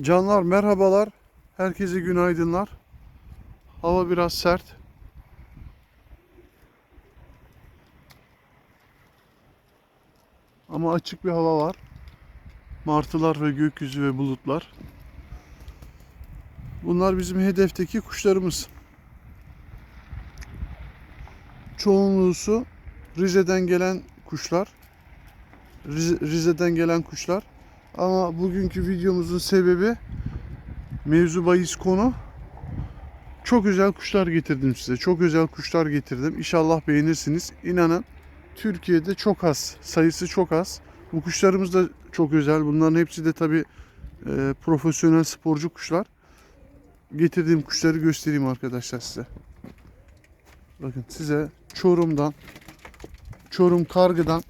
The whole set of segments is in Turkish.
Canlar merhabalar. Herkese günaydınlar. Hava biraz sert. Ama açık bir hava var. Martılar ve gökyüzü ve bulutlar. Bunlar bizim hedefteki kuşlarımız. Çoğunluğusu Rize'den gelen kuşlar. Rize- Rize'den gelen kuşlar. Ama bugünkü videomuzun sebebi mevzu bahis konu. Çok güzel kuşlar getirdim size. Çok özel kuşlar getirdim. İnşallah beğenirsiniz. İnanın Türkiye'de çok az. Sayısı çok az. Bu kuşlarımız da çok özel. Bunların hepsi de tabi profesyonel sporcu kuşlar. Getirdiğim kuşları göstereyim arkadaşlar size. Bakın size Çorum'dan Çorum Kargı'dan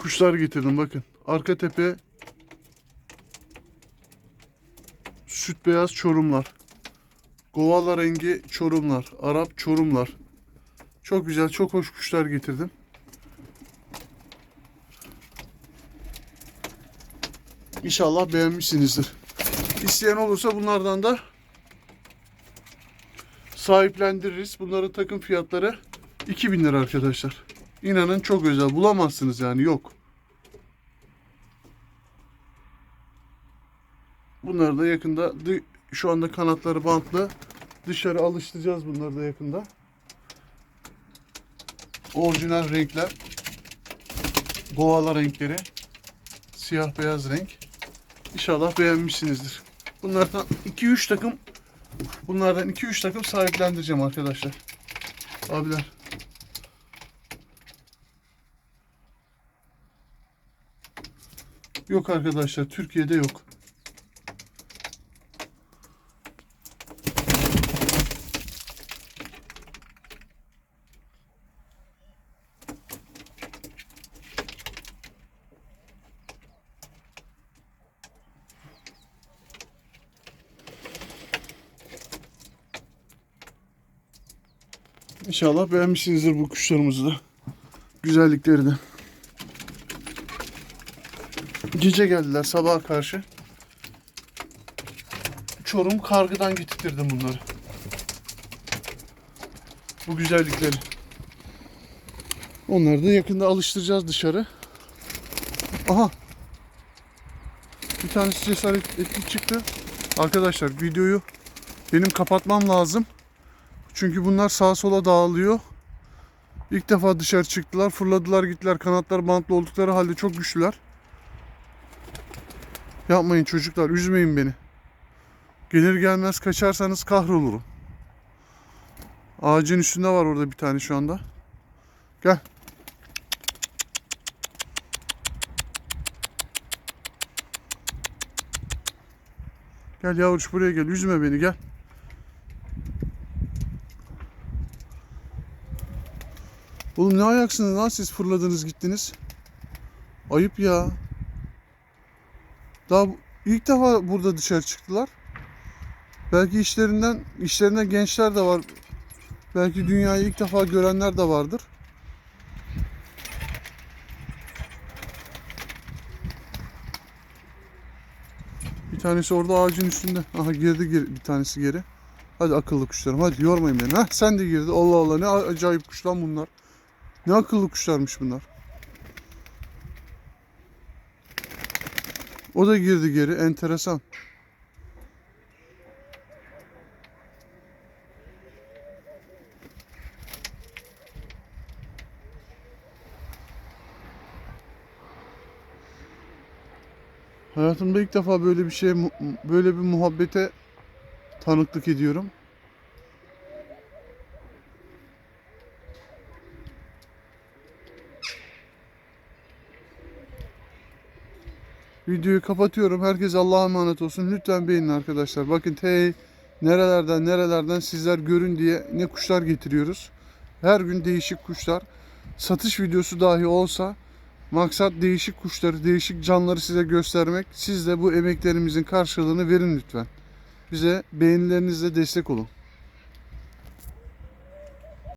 kuşlar getirdim bakın. Arka tepe süt beyaz çorumlar. Govala rengi çorumlar. Arap çorumlar. Çok güzel, çok hoş kuşlar getirdim. İnşallah beğenmişsinizdir. İsteyen olursa bunlardan da sahiplendiririz. Bunların takım fiyatları 2000 lira arkadaşlar. İnanın çok özel. Bulamazsınız yani yok. Bunları da yakında şu anda kanatları bantlı. Dışarı alıştıracağız bunları da yakında. Orijinal renkler. Govala renkleri. Siyah beyaz renk. İnşallah beğenmişsinizdir. Bunlardan 2-3 takım bunlardan 2-3 takım sahiplendireceğim arkadaşlar. Abiler. Yok arkadaşlar Türkiye'de yok. İnşallah beğenmişsinizdir bu kuşlarımızı da. Güzellikleri de. Gece geldiler sabaha karşı. Çorum kargıdan getirttirdim bunları. Bu güzellikleri. Onları da yakında alıştıracağız dışarı. Aha. Bir tanesi cesaret etli çıktı. Arkadaşlar videoyu benim kapatmam lazım. Çünkü bunlar sağa sola dağılıyor. İlk defa dışarı çıktılar. Fırladılar gittiler. Kanatlar bantlı oldukları halde çok güçlüler. Yapmayın çocuklar. Üzmeyin beni. Gelir gelmez kaçarsanız kahrolurum. Ağacın üstünde var orada bir tane şu anda. Gel. Gel yavruş buraya gel. Üzme beni gel. Oğlum ne ayaksınız lan siz fırladınız gittiniz. Ayıp ya. Daha ilk defa burada dışarı çıktılar. Belki işlerinden işlerinden gençler de var. Belki dünyayı ilk defa görenler de vardır. Bir tanesi orada ağacın üstünde. Aha girdi geri- bir tanesi geri. Hadi akıllı kuşlarım hadi yormayın beni. Heh, sen de girdi. Allah Allah ne acayip kuş lan bunlar. Ne akıllı kuşlarmış bunlar. O da girdi geri. Enteresan. Hayatımda ilk defa böyle bir şeye, böyle bir muhabbete tanıklık ediyorum. Videoyu kapatıyorum. Herkes Allah'a emanet olsun. Lütfen beğenin arkadaşlar. Bakın te nerelerden nerelerden sizler görün diye ne kuşlar getiriyoruz. Her gün değişik kuşlar. Satış videosu dahi olsa maksat değişik kuşları, değişik canları size göstermek. Siz de bu emeklerimizin karşılığını verin lütfen. Bize beğenilerinizle destek olun.